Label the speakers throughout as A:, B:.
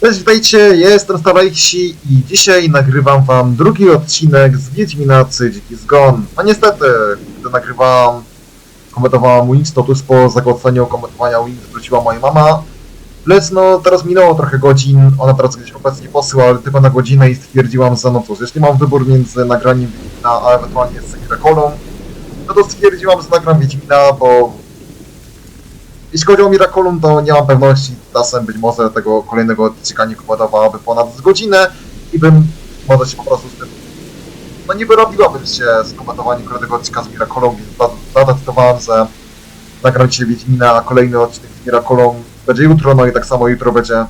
A: Cześć, witajcie, ja jestem Starajksi i dzisiaj nagrywam wam drugi odcinek z Wiedźminacy Dziki Zgon. No niestety, gdy nagrywałam, komentowałam Wings, to tuż po zagłosowaniu komentowania Wings wróciła moja mama. Lecz no, teraz minęło trochę godzin, ona teraz gdzieś obecnie posyła, ale tylko na godzinę i stwierdziłam, że no cóż, jeśli mam wybór między nagraniem Wiedźmina, a ewentualnie z no to stwierdziłam, że nagram Wiedźmina, bo jeśli chodzi o Miraculum, to nie mam pewności, czasem być może tego kolejnego odcinka nie komentowałaby ponad godzinę i bym może się po prostu z tym, no nie wyrobiłabym się z komentowaniem kolejnego odcinka z Miraculum, więc za- zadecydowałem, że nagram dzisiaj Wiedźmina, kolejny odcinek z Miraculum będzie jutro, no i tak samo jutro będzie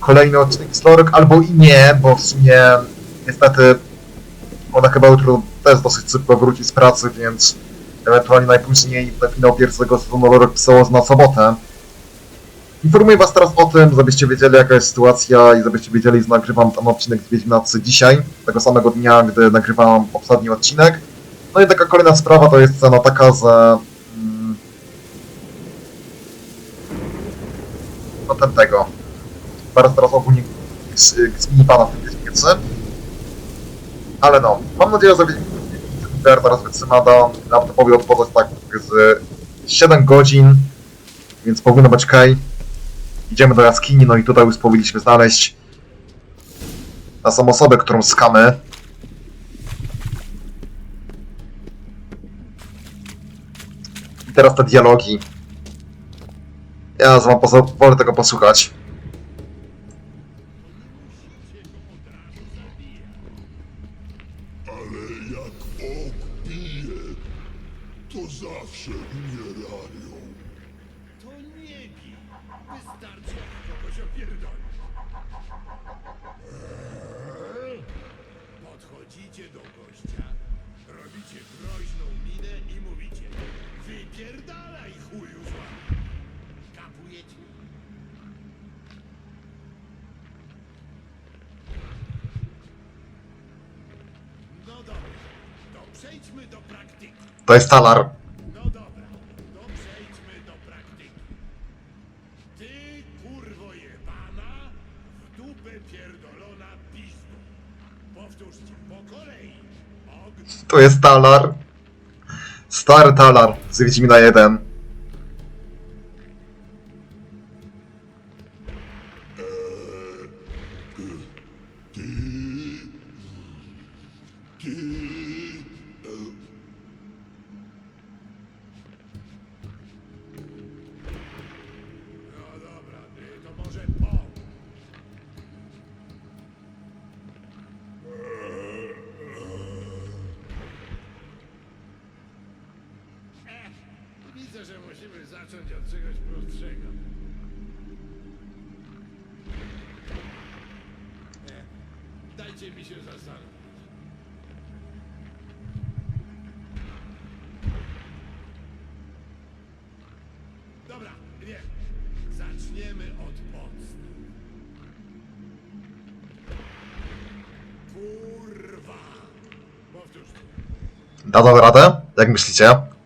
A: kolejny odcinek z Lorek, albo i nie, bo w sumie niestety ona chyba jutro też dosyć szybko wróci z pracy, więc ewentualnie najpóźniej na finał pierwszego sezonu Lorek pisało na sobotę. Informuję was teraz o tym, żebyście wiedzieli jaka jest sytuacja i żebyście wiedzieli, że nagrywam ten odcinek z Wiedźminacy dzisiaj, tego samego dnia, gdy nagrywałam poprzedni odcinek. No i taka kolejna sprawa to jest cena taka, że... Mm, no ten tego. Teraz teraz ogólnie z, z minipana w tym Wiedźmicy. Ale no, mam nadzieję, że Wiedźmin teraz wytrzyma da laptopowi odpocząć tak z 7 godzin, więc powinno być okej. Idziemy do jaskini, no i tutaj już powinniśmy znaleźć naszą osobę, którą skamy. I teraz te dialogi. Ja wam pozwolę tego posłuchać.
B: Ale jak ok bije, to zawsze umierają.
C: To
A: jest talar.
C: No dobra, to przejdźmy do praktyki. Ty, kurwo jebana, w dupę pierdolona. Powtórzcie, po kolei. Og,
A: To jest talar. Stary talar z Wiedźmina 1.
C: musimy zacząć od czegoś prostszego. Dajcie mi się zastanowić. Dobra, wiem. Zaczniemy od podstaw. Kurwa. Powtórz.
A: Dadzą radę? Jak myślicie?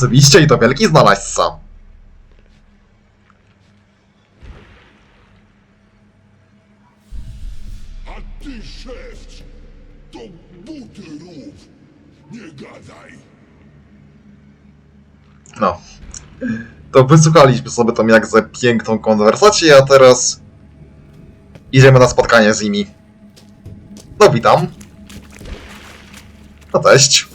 A: Oczywiście i to wielki znalazca.
B: A ty, szewc, to buty rób. Nie gadaj.
A: No. To wysłuchaliśmy sobie tą jakże piękną konwersację, a teraz idziemy na spotkanie z nimi. No witam. No cześć.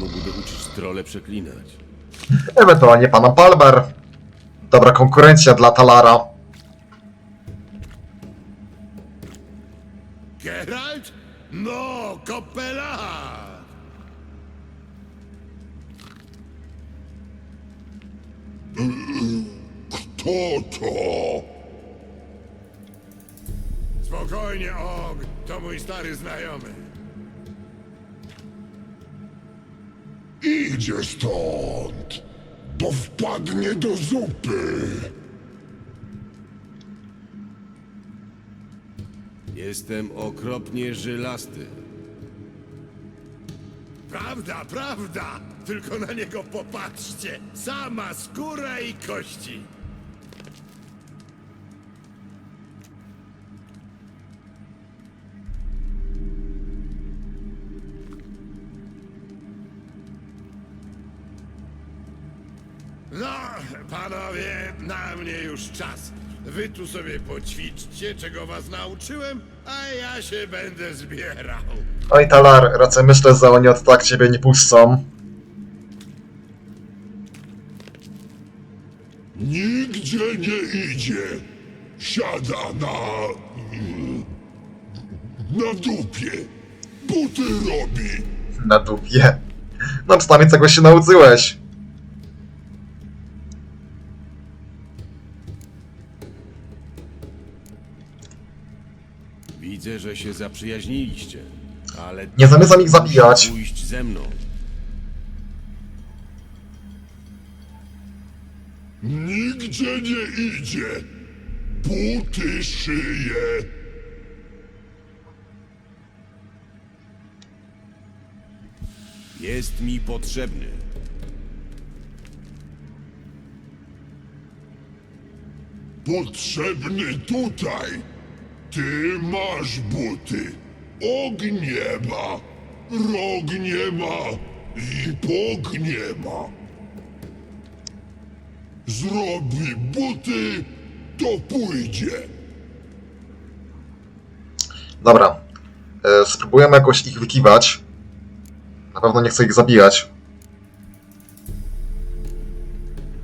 D: Mógłby uczyć trole przeklinać?
A: Ewentualnie pana Palmer. Dobra konkurencja dla Talara.
B: Bo wpadnie do zupy.
D: Jestem okropnie żylasty.
C: Prawda, prawda! Tylko na niego popatrzcie! Sama skóra i kości! No, panowie, na mnie już czas. Wy tu sobie poćwiczcie, czego was nauczyłem, a ja się będę zbierał.
A: Oj, Talar, raczej myślę, że oni od tak ciebie nie puszczą.
B: Nigdzie nie idzie. Siada na... na dupie. Buty robi.
A: Na dupie. No przynajmniej czegoś się nauczyłeś.
D: Widzę, że się zaprzyjaźniliście. Ale
A: Nie zamierzam ich zabijać.
D: pójść ze mną.
B: Nigdzie nie idzie. Buty szyje.
D: Jest mi potrzebny.
B: Potrzebny tutaj. Ty masz buty. Og nie ma. Rog nie ma. I pog nie ma. Zrobi buty, to pójdzie.
A: Dobra. E, spróbujemy jakoś ich wykiwać. Na pewno nie chcę ich zabijać.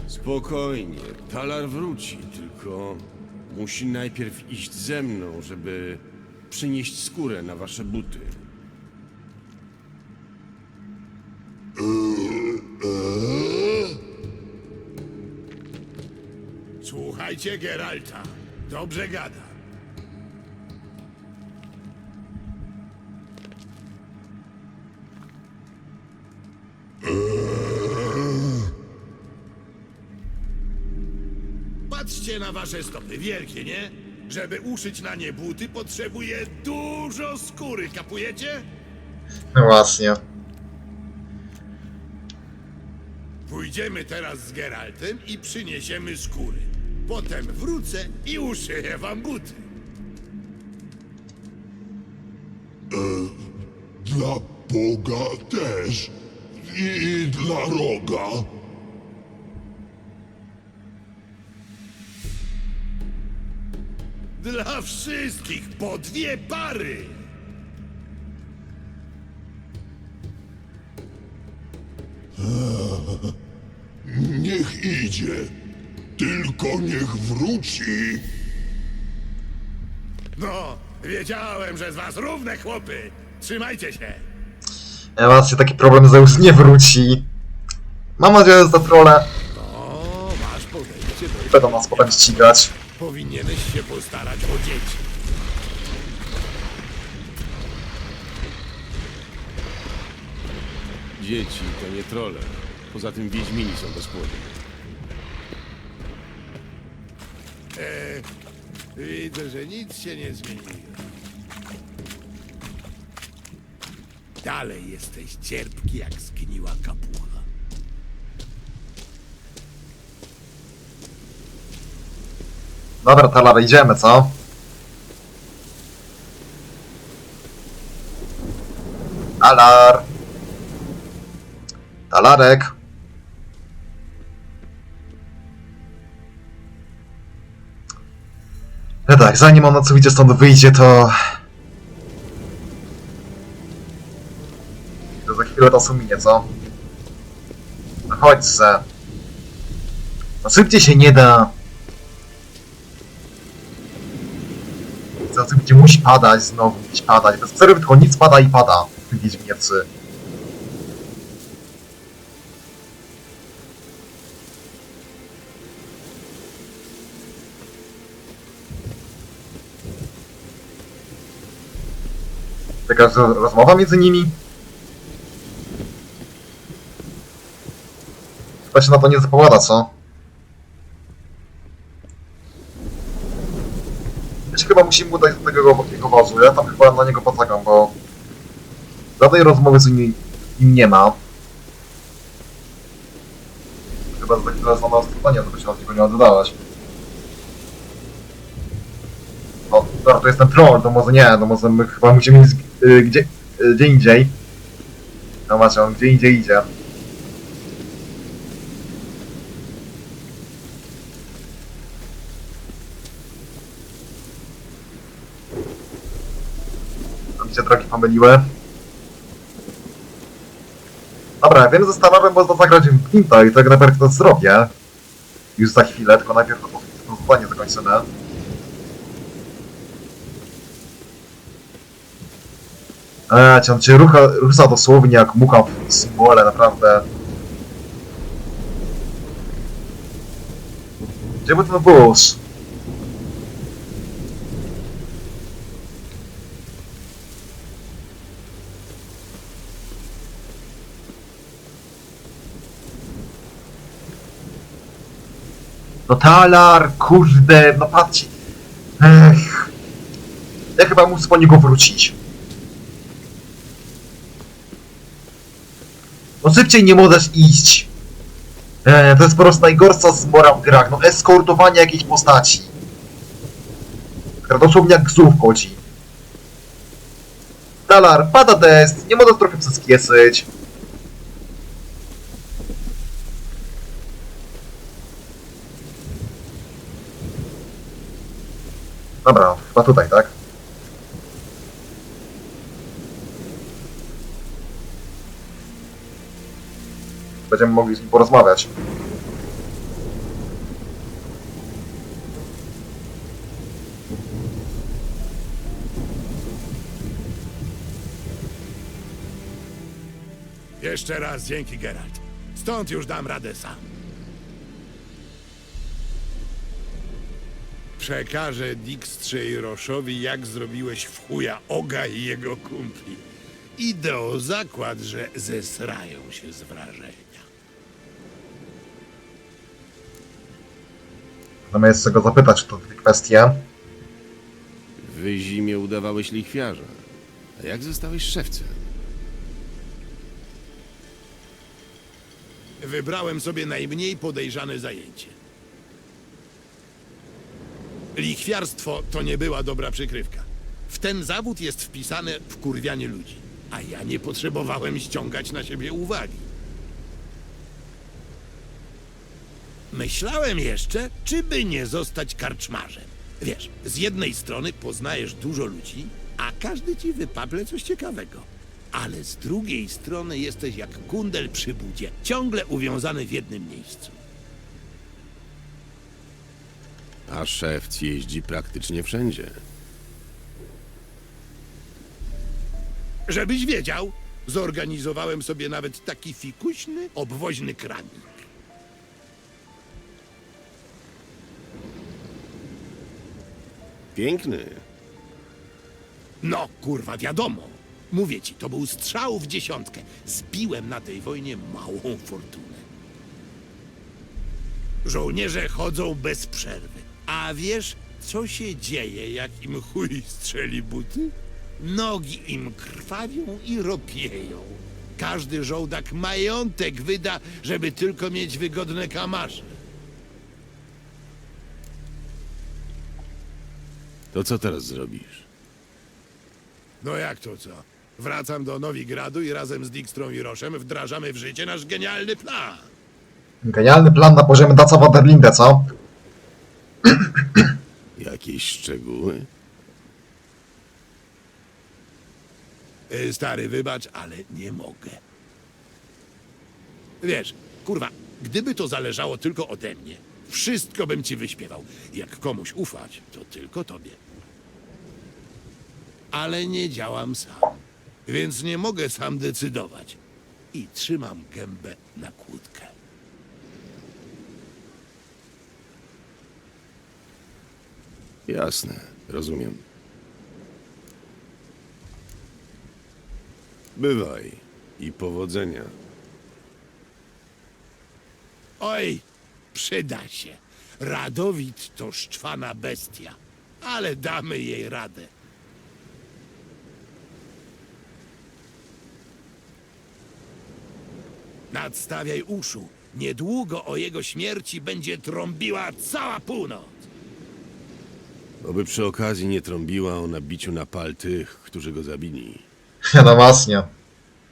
D: Spokojnie, Talar wróci, tylko musi najpierw iść ze mną, żeby przynieść skórę na wasze buty.
C: Słuchajcie Geralta. Dobrze gada. Patrzcie na wasze stopy, wielkie, nie? Żeby uszyć na nie buty, potrzebuje dużo skóry, kapujecie?
A: No właśnie.
C: Pójdziemy teraz z Geraltem i przyniesiemy skóry. Potem wrócę i uszyję wam buty.
B: Dla Boga też. I dla roga.
C: Dla wszystkich po dwie pary.
B: Niech idzie. Tylko niech wróci.
C: No, wiedziałem, że z was równe chłopy. Trzymajcie się.
A: Ja mam się taki problem, że już nie wróci. Mam nadzieję, że za trole
C: O, masz podejście do...
A: będą nas potem ścigać.
C: Powinieneś się postarać o dzieci.
D: Dzieci to nie trole. Poza tym Wiedźmini są bezpłodni.
C: E, widzę, że nic się nie zmieniło. Dalej jesteś cierpki jak zgniła kapucha.
A: Dobra, Talar, idziemy, co? Talar! Talarek! No tak, zanim ona co widzę stąd wyjdzie, to... To za chwilę to minie, co? No chodź se. No szybciej się nie da. Zaraz gdzie musi padać znowu, gdzieś padać. Bez przerwy tylko nic pada i pada w Wiedźminie 3. Jakaś ro- rozmowa między nimi? Chyba się na to nie zapowiada, co? Się chyba musimy udać do tego jego wozu. Ja tam chyba na niego poczekam, bo żadnej rozmowy z nim, nie ma. Chyba za chwilę znana spotkanie, żeby się od niego nie oddawać. O, dobra, to jest ten troll, to może nie, to może my chyba musimy iść y, gdzie, y, gdzie indziej. No macie, on gdzie indziej idzie. Się drogi pomyliły. Dobra, wiem, zastanawiam, bo to zagrać w Quinta i tak najpierw to zrobię. Już za chwilę, tylko najpierw to, to zadanie zakończymy. Eee, cię rucha, rusza dosłownie jak mucha w smole, naprawdę. Gdzie by ten wóz? No talar, kurde, no patrzcie. Ech. Ja chyba muszę po niego wrócić. No szybciej nie możesz iść. E, to jest po prostu najgorsza zmora w grach. No eskortowanie jakiejś postaci. Która dosłownie jak gzów chodzi. Talar, pada test, nie możesz trochę przeskieszyć. Dobra, chyba tutaj, tak? Będziemy mogli z nim porozmawiać.
C: Jeszcze raz dzięki, Geralt. Stąd już dam radę sam. Przekażę Dijkstrze i Roszowi, jak zrobiłeś w chuja Oga i jego kumpli. Idę o zakład, że zesrają się z wrażenia.
A: Zamiast go zapytać o te kwestie.
D: W zimie udawałeś lichwiarza. A jak zostałeś szewcem?
C: Wybrałem sobie najmniej podejrzane zajęcie. Lichwiarstwo to nie była dobra przykrywka. W ten zawód jest wpisane wkurwianie ludzi, a ja nie potrzebowałem ściągać na siebie uwagi. Myślałem jeszcze, czy by nie zostać karczmarzem. Wiesz, z jednej strony poznajesz dużo ludzi, a każdy ci wypable coś ciekawego. Ale z drugiej strony jesteś jak kundel przy budzie, ciągle uwiązany w jednym miejscu.
D: A szewc jeździ praktycznie wszędzie.
C: Żebyś wiedział, zorganizowałem sobie nawet taki fikuśny, obwoźny kramik.
D: Piękny.
C: No, kurwa, wiadomo. Mówię ci, to był strzał w dziesiątkę. Zbiłem na tej wojnie małą fortunę. Żołnierze chodzą bez przerwy. A wiesz, co się dzieje, jak im chuj strzeli buty? Nogi im krwawią i ropieją. Każdy żołdak majątek wyda, żeby tylko mieć wygodne kamasze.
D: To co teraz zrobisz?
C: No jak to co? Wracam do Nowigradu i razem z Dijkstrą i Roszem wdrażamy w życie nasz genialny plan.
A: Genialny plan na poziomie Daca Waterlinde, co?
D: Jakieś szczegóły?
C: Y, Stary, wybacz, ale nie mogę. Wiesz, kurwa, gdyby to zależało tylko ode mnie, wszystko bym ci wyśpiewał. Jak komuś ufać, to tylko tobie. ale nie działam sam. Więc nie mogę sam decydować. I trzymam gębę na kłódkę.
D: Jasne, rozumiem. Bywaj i powodzenia.
C: Oj, przyda się. Radowid to szczwana bestia, ale damy jej radę. Nadstawiaj uszu. Niedługo o jego śmierci będzie trąbiła cała północ.
D: Oby przy okazji nie trąbiła o nabiciu na pal tych, którzy go zabili.
A: No właśnie.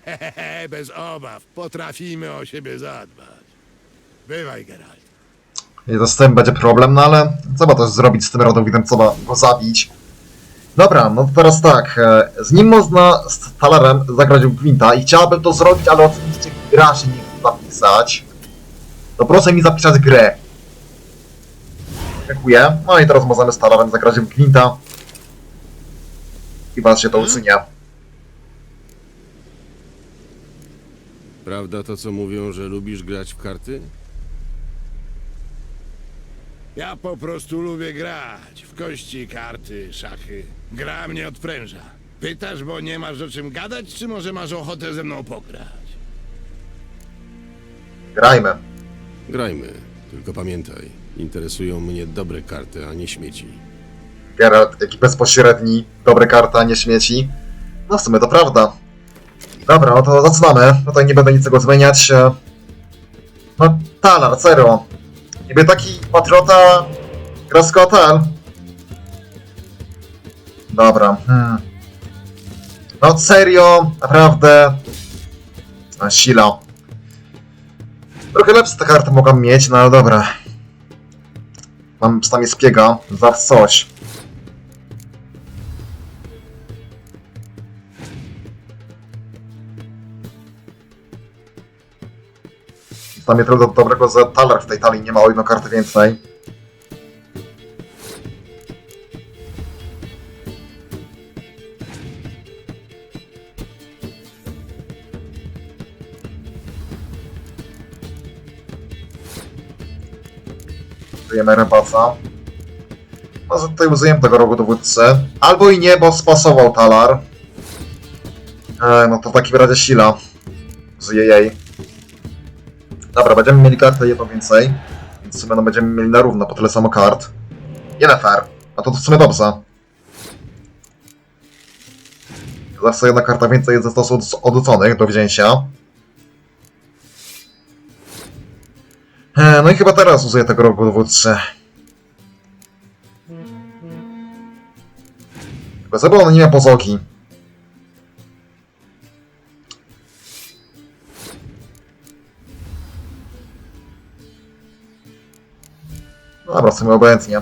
C: Hehehe, bez obaw. Potrafimy o siebie zadbać. Bywaj, Geralt.
A: I to z tym będzie problem, no ale co ma też zrobić z tym rodowidem, co ma go zabić? Dobra, no to teraz tak, e, z nim można z Talerem zagrać w Gwinta i chciałabym to zrobić, ale oczywiście gra się nie chce zapisać. To proszę mi zapisać grę. Dziękuję. No i teraz możemy z Talerem zagrać w Gwinta. I was się to usunie.
D: Prawda to, co mówią, że lubisz grać w karty?
C: Ja po prostu lubię grać. W kości, karty, szachy. Gra mnie odpręża. Pytasz, bo nie masz o czym gadać, czy może masz ochotę ze mną pograć?
A: Grajmy.
D: Grajmy, tylko pamiętaj, interesują mnie dobre karty, a nie śmieci.
A: Geralt, jaki bezpośredni, dobre karta, nie śmieci. No w sumie to prawda. Dobra, no to zaczynamy. Tutaj nie będę niczego zmieniać. No, Talar, serio. Niby taki patriota gra z Kotel. Dobra, hmm. No serio, naprawdę. A, sila. Trochę lepsze te karty mogą mieć, no ale dobra. Mam przynajmniej spiega, za coś. Tam jest do dobrego, że taler w tej talii nie ma o jedną kartę więcej. Użyjemy rebaca. Może tutaj użyjemy tego rogu dowódcy. Albo i nie, bo spasował talar. E, no to w takim razie sila. Użyję jej. Dobra, będziemy mieli kartę jedną więcej, więc w sumie no będziemy mieli na równo po tyle samo kart. Fair. A to w sumie dobrze. Zawsze jedna karta więcej jest ze stosu odrzuconych do wzięcia. No i chyba teraz użyję tego rogu dowódcy. Tylko żeby on nie miał pozogi. No Dobra, w sumie obojętnie.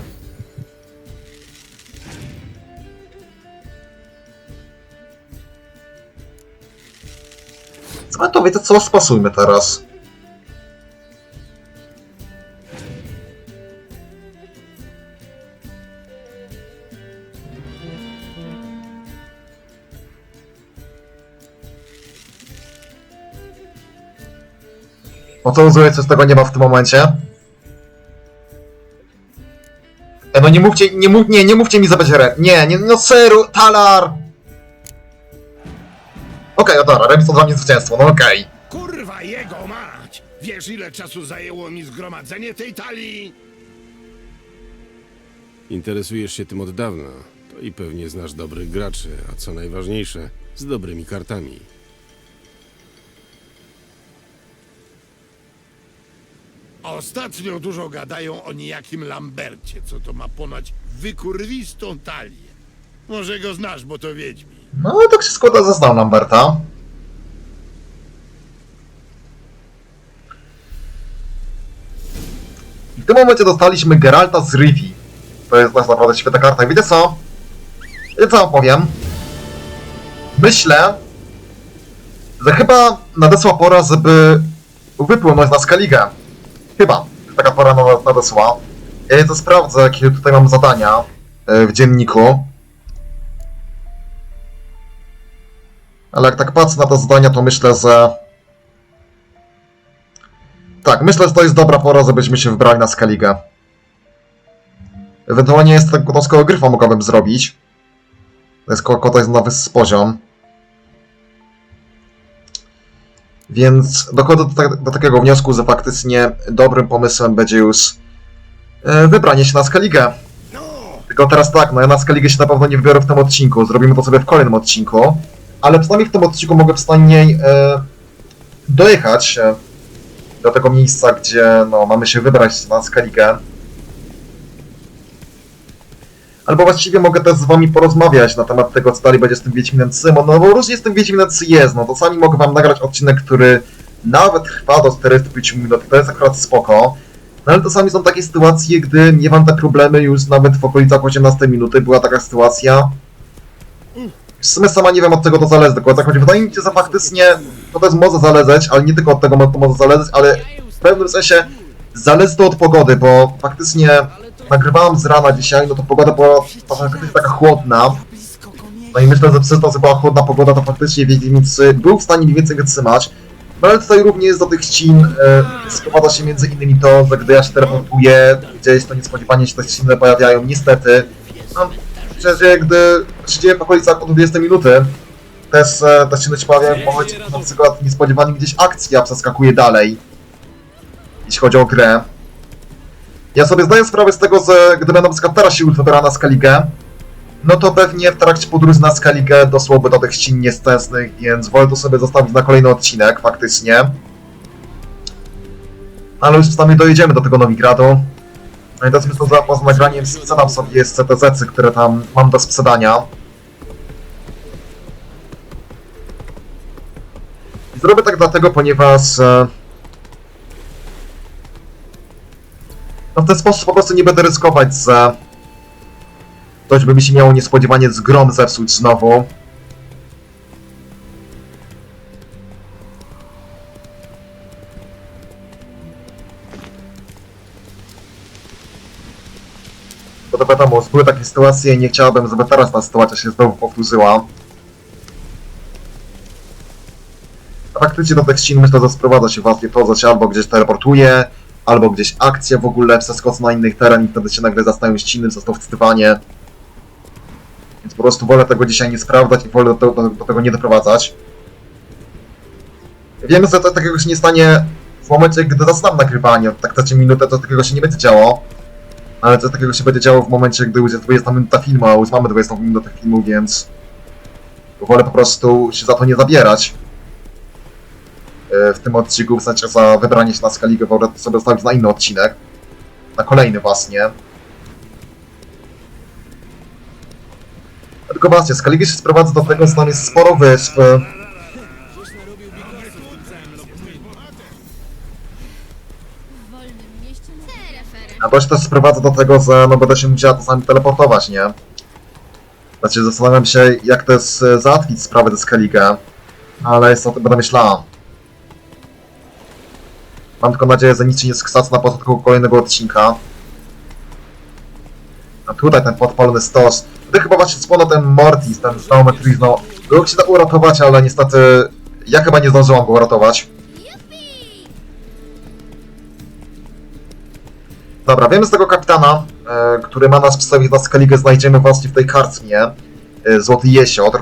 A: My to wiecie, co spasujmy teraz? No co użyję, co z tego nie ma w tym momencie? E, no nie mówcie, nie mów, nie, nie mówcie mi zabrać re. Nie, nie, no seru, talar! Okej, no dobra, remis to dla mnie zwycięstwo, no okej.
C: Kurwa jego mać! Wiesz ile czasu zajęło mi zgromadzenie tej talii?
D: Interesujesz się tym od dawna, to i pewnie znasz dobrych graczy, a co najważniejsze, z dobrymi kartami.
C: Ostatnio dużo gadają o niejakim Lambercie, co to ma ponoć wykurwistą talię. Może go znasz, bo to wiedźmi.
A: No, tak się składa, że Lamberta. W tym momencie dostaliśmy Geralta z Rivi. To jest nas naprawdę świetna karta. I wiecie co? Wiecie co wam powiem? Myślę, że chyba nadesła pora, żeby wypłynąć na Skellige. Chyba. Taka pora nade- nadesła. Ja to sprawdzę, jakie tutaj mam zadania e, w dzienniku. Ale jak tak patrzę na te zadania, to myślę, że... Tak, myślę, że to jest dobra pora, żebyśmy się wybrali na Skellige. Ewentualnie jest kotoskiego gryfa mogłabym zrobić. To jest, kota jest wyższy poziom. Więc dochodzę do, tak- do takiego wniosku, że faktycznie dobrym pomysłem będzie już e, wybranie się na Skellige. Tylko teraz tak, no ja na Skellige się na pewno nie wybiorę w tym odcinku, zrobimy to sobie w kolejnym odcinku. Ale przynajmniej w tym odcinku mogę przynajmniej e, dojechać do tego miejsca, gdzie no, mamy się wybrać na Skellige. Albo właściwie mogę też z wami porozmawiać na temat tego, co dalej będzie z tym Wiedźminem 3, no bo różnie z tym Wiedźminem 3 jest, no to sami mogę wam nagrać odcinek, który nawet trwa do 45 minut, to jest akurat spoko. No ale czasami są takie sytuacje, gdy miewam te problemy już nawet w okolicach 18 minuty, była taka sytuacja. W sumie sama nie wiem od czego to zależy, tak chodzi. Wydaje mi się, że faktycznie to też może zależeć, ale nie tylko od tego to może zależeć, ale w pewnym sensie zależy od pogody, bo faktycznie nagrywałam z rana dzisiaj, no to pogoda była faktycznie taka chłodna. No i myślę, że przez to, że była chłodna pogoda, to faktycznie Wiedźmicy był w stanie mniej więcej wytrzymać. No ale tutaj również do tych ścin sprowadza się między innymi to, że gdy ja się teleportuję gdzieś, to niespodziewanie się te ściny pojawiają. Niestety, no, przecież gdy się dzieje w okolicach od 20 minuty, też e, te ściny się pojawiają gdy na przykład niespodziewanie gdzieś akcja przeskakuje dalej, jeśli chodzi o grę. Ja sobie zdaję sprawę z tego, że gdybym na przykład teraz się wybrała na Skellige, no to pewnie w trakcie podróży na Skellige doszłoby do tych ścin nieszczęsnych, więc wolę to sobie zostawić na kolejny odcinek, faktycznie. Ale już przynajmniej dojedziemy do tego Nowigradu. No i teraz myślę, że poza nagraniem sprzedam sobie zecy, które tam mam do sprzedania. Zrobię tak dlatego, ponieważ... No w ten sposób po prostu nie będę ryzykować, że ktoś by mi się miało niespodziewanie z grom zepsuć znowu. Bo to wiadomo, były takie sytuacje i nie chciałbym, żeby teraz ta sytuacja się znowu powtórzyła. Faktycznie do tych myślę, że sprowadza się właśnie to, że się albo gdzieś teleportuje, albo gdzieś akcja w ogóle przeskoczy na innych teren i wtedy się nagle zastają ściny, to wstywanie. Więc po prostu wolę tego dzisiaj nie sprawdzać i wolę do, do, do tego nie doprowadzać. Wiemy, że to takiego się nie stanie w momencie, gdy zaczynam nagrywanie. Tak za minutę to takiego się nie będzie działo. Ale to takiego się będzie działo w momencie, gdy już jest 20 minuta filmu, a już mamy 20 minutę filmu, więc wolę po prostu się za to nie zabierać. E, W tym odcinku, w sensie za wybranie się na Skaligę, to sobie zostawić na inny odcinek. Na kolejny właśnie. Tylko właśnie, Scaligę się sprowadza do tego, że tam jest sporo wysp. A to się też sprowadza do tego, że no będę się musiała czasami teleportować, nie? Znaczy zastanawiam się, jak to jest e, załatwić sprawę ze Scaligę. Ale jest o tym będę myślała. Mam tylko nadzieję, że nic się nie sksaca na początku kolejnego odcinka. A tutaj ten podpalony stos. Tutaj chyba właśnie wspomnę ten Mortis, ten Geometry, no. Był się da uratować, ale niestety ja chyba nie zdążyłam go uratować. Dobra, wiemy z tego kapitana, e, który ma nas przedstawić na Skellige, znajdziemy właśnie w tej karczmie. E, Złoty Jesiodr.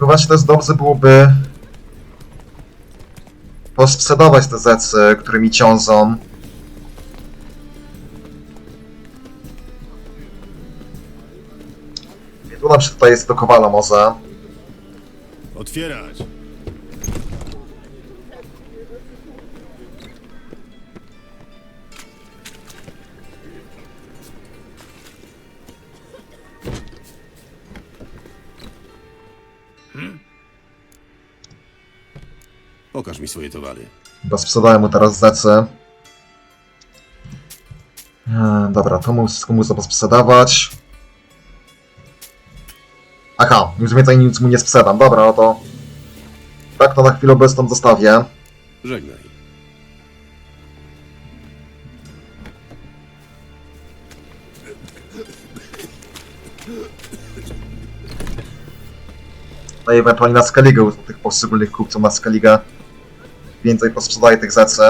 A: No właśnie też dobrze byłoby posprzedawać te zecy, które mi ciążą. I tu na przykład tutaj jest do Kowala może.
D: Otwierać! Pokaż mi swoje towary.
A: Bo sprzedałem mu teraz zecy. E, dobra, to mu wszystko muszę posprzedawać. Aha, już więcej nic mu nie sprzedam. Dobra, no to... Tak to na chwilę obecną zostawię.
D: Żegnaj.
A: No i ewentualnie na Skellige u tych poszczególnych kupców na Skellige. Więcej posprzedaję tych zecy.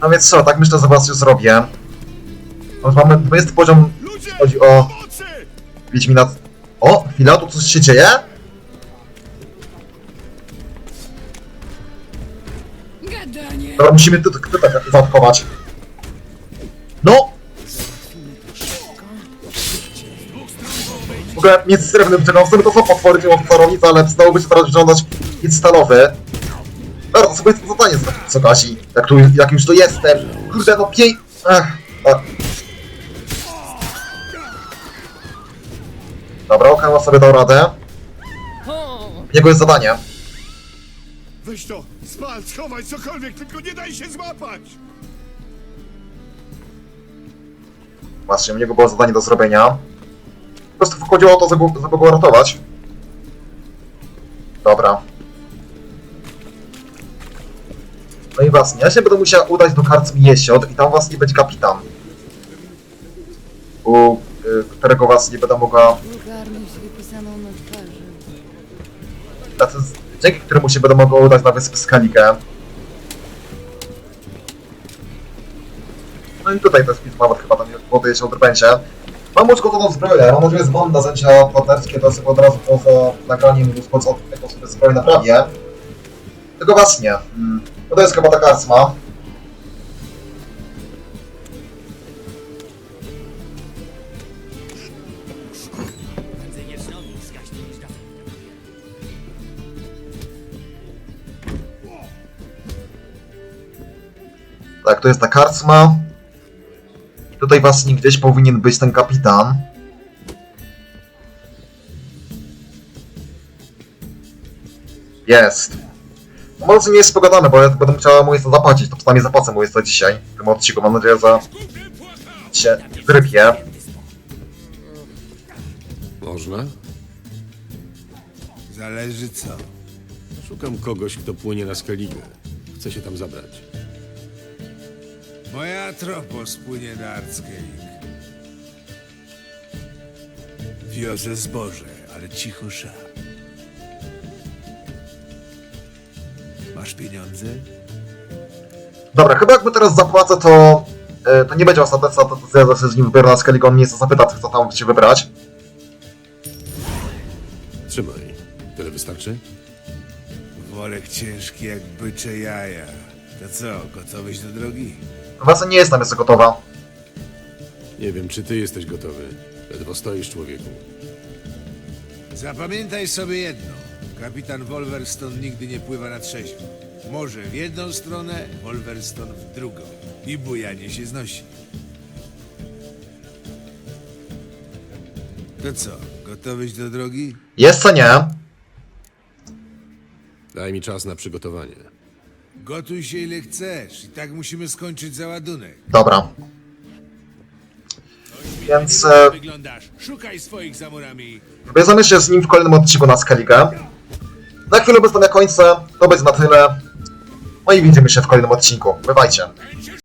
A: No więc co, tak myślę, że was już zrobię. No, już mamy 20 poziom, chodzi o! Wiedźmina... O, chwila, tu coś się dzieje? Dobra, musimy tu tak zaatakować. W ogóle miecz srebrny wyciągał, w sumie to są potwory, czyli czarownica, ale przydałoby się teraz wyciągnąć miecz stalowy. To sobie jest to zadanie z co Kasi. Jak, tu, jak już tu jestem. Kurde, no piej... Ach, a. Dobra, Okama sobie dał radę. W niego jest zadanie.
E: Weź to! Spal, schowaj cokolwiek, tylko nie daj się złapać!
A: Właśnie, u niego było zadanie do zrobienia. Po prostu chodziło o to, żeby, żeby go ratować. Dobra. No i właśnie, ja się będę musiał udać do karczmy Jesiot i tam właśnie będzie kapitan. U y, którego was nie będę mogła...
F: Wulgarność wypisaną na twarzy.
A: Tacy, z- dzięki któremu się będę mogła udać na wyspę Skaligę. No i tutaj to jest pismo, nawet chyba tam wody jezior będzie. Mam uszkodzoną zbroję, mam nadzieję, że mam narzędzia partnerskie, to sobie od razu poza nagraniem uszkodzoną tego sobie zbroję naprawię. Tylko właśnie, mm, no to jest chyba ta karcma. Tak, to jest ta karcma. Tutaj właśnie gdzieś powinien być ten kapitan. Jest. No może nie jest pogadane, bo ja będę musiała mu jeszcze zapłacić, to przynajmniej zapłacę mu jeszcze dzisiaj w tym odcinku. Mam nadzieję, że się wyrypie.
D: Można?
E: Zależy co.
D: Szukam kogoś, kto płynie na Skellige. Chcę się tam zabrać.
E: Moja tropo spłynie na Arckeik. Wiozę zboże, ale cicho sza. Masz pieniądze?
A: Dobra, chyba jakby teraz zapłacę, to, e, to nie będzie ostateczna decyzja, że się z nim wybiorę na Skellige. On mnie zapyta, czy chce tam się wybrać.
D: Trzymaj. Tyle wystarczy?
E: Worek ciężki jak bycze jaja. To co, gotowyś do drogi?
A: Właśnie nie jestem jeszcze gotowa.
D: Nie wiem, czy ty jesteś gotowy. Ledwo stoisz, człowieku.
E: Zapamiętaj sobie jedno. Kapitan Wolverstone nigdy nie pływa na trzeźwo. Może w jedną stronę, Wolverstone w drugą. I bujanie się znosi. To co, gotowyś do drogi?
A: Jeszcze nie.
D: Daj mi czas na przygotowanie.
E: Gotuj się ile chcesz. I tak musimy skończyć załadunek.
A: Dobra. Więc e,
E: Wyglądasz. Szukaj swoich za murami.
A: Bierzemy się z nim w kolejnym odcinku na Skellige. Na chwilę bez na końca, to będzie na tyle. No i widzimy się w kolejnym odcinku. Bywajcie.